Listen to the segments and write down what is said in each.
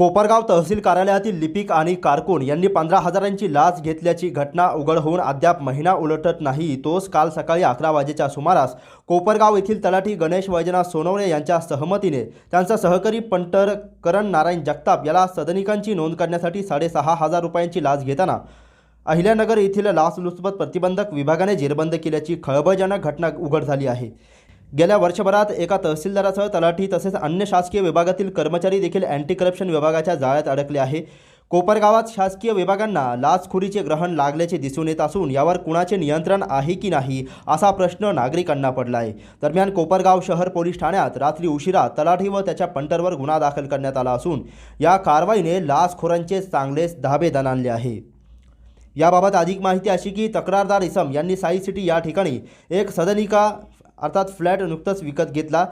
कोपरगाव तहसील कार्यालयातील लिपिक आणि कारकून यांनी पंधरा हजारांची लाच घेतल्याची घटना उघड होऊन अद्याप महिना उलटत नाही. तोच काल सकाळी अकरा वाजेच्या सुमारास कोपरगाव येथील तलाठी गणेश वैजनाथ सोनवणे यांच्या सहमतीने त्यांचा सहकारी पंटर करण नारायण जगताप याला सदनिकांची नोंद करण्यासाठी साडेसहा हजार रुपयांची लाच घेताना अहिल्यानगर येथील लाचलुचपत प्रतिबंधक विभागाने जेरबंद केल्याची खळबळजनक घटना उघड झाली आहे. गेल्या वर्षभरात एका तहसीलदारासह तलाठी तसेच अन्य शासकीय विभागातील कर्मचारी देखील अँटी करप्शन विभागाच्या जाळ्यात अडकले आहे. कोपरगावात शासकीय विभागांना लाचखोरीचे ग्रहण लागल्याचे दिसून येत असून यावर कुणाचे नियंत्रण आहे की नाही असा प्रश्न नागरिकांना पडला आहे दरम्यान कोपरगाव शहर पोलीस ठाण्यात रात्री उशिरा तलाठी व त्याच्या पंटरवर गुन्हा दाखल करण्यात आला असून या कारवाईने लाचखोरांचे चांगलेच धाबे दणाणले आहे. याबाबत अधिक माहिती अशी की तक्रारदार इसम यांनी साई सिटी या ठिकाणी एक सदनिका अर्थात फ्लॅट नुकतंच विकत घेतला.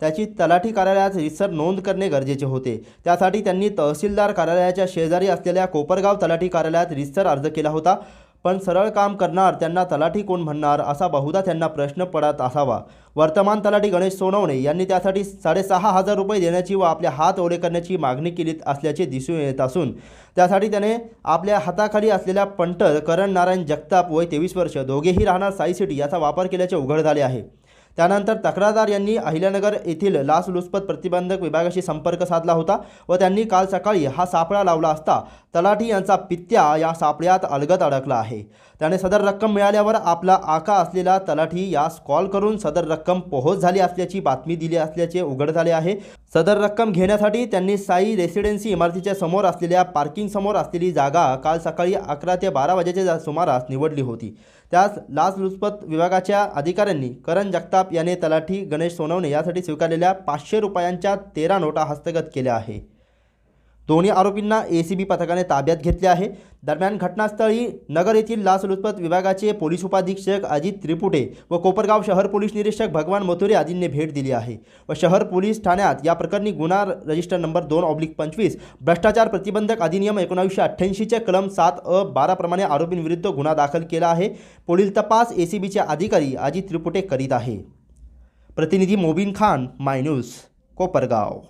त्याची तलाठी कार्यालयात रिसर नोंद करणे गरजेचे होते. त्यासाठी त्यांनी तहसीलदार कार्यालयाच्या शेजारी असलेल्या कोपरगाव तलाठी कार्यालयात रिसर अर्ज केला होता. पण सरळ काम करणार त्यांना तलाठी कोण म्हणणार असा बहुधा त्यांना प्रश्न पडत असावा. वर्तमान तलाठी गणेश सोनवणे यांनी त्यासाठी साडेसहा हजार रुपये देण्याची व आपले हात ओले करण्याची मागणी केली असल्याचे दिसून येत असून त्यासाठी त्याने आपल्या हाताखाली असलेल्या पंटर करण नारायण जगताप वय तेवीस वर्ष दोघेही राहणार साई सिटी याचा वापर केल्याचे उघड झाले आहे. त्यानंतर तक्रारदार यांनी अहिल्यानगर येथील लाचलुचपत प्रतिबंधक विभागाशी संपर्क साधला होता व त्यांनी काल सकाळी हा सापळा लावला असता तलाठी यांचा पित्या या सापळ्यात अलगत अडकला आहे. त्याने सदर रक्कम मिळाल्यावर आपला आका असलेला तलाठी यास कॉल करून सदर रक्कम पोहोच झाली असल्याची बातमी दिली असल्याचे उघड झाले आहे. सदर रक्कम घेण्यासाठी त्यांनी साई रेसिडेन्सी इमारतीच्या समोर असलेल्या पार्किंगसमोर असलेली जागा काल सकाळी अकरा ते बारा वाजेच्या सुमारास निवडली होती. त्यास लाचलुचपत विभागाच्या अधिकाऱ्यांनी करण जगताप याने तलाठी गणेश सोनवणे यासाठी स्वीकारलेल्या पाचशे रुपयांच्या तेरा नोटा हस्तगत केल्या आहे. दोन्ही आरोपींना ए सी बी पथकाने ताब्यात घेतले आहे. दरम्यान घटनास्थळी नगर येथील लाचलुचपत विभागाचे पोलीस उपाधीक्षक अजित त्रिपुटे व कोपरगाव शहर पोलीस निरीक्षक भगवान मथुरे आदींनी भेट दिली आहे. व शहर पोलीस ठाण्यात या प्रकरणी गुन्हा रजिस्टर नंबर दोन ऑब्लिक पंचवीस भ्रष्टाचार प्रतिबंधक अधिनियम एकोणावीसशे अठ्ठ्याऐंशीचे कलम सात अ बाराप्रमाणे आरोपींविरुद्ध गुन्हा दाखल केला आहे. पुढील तपास ए सी बीचे अधिकारी अजित त्रिपुटे करीत आहे. प्रतिनिधी मोबिन खान माय न्यूज कोपरगाव.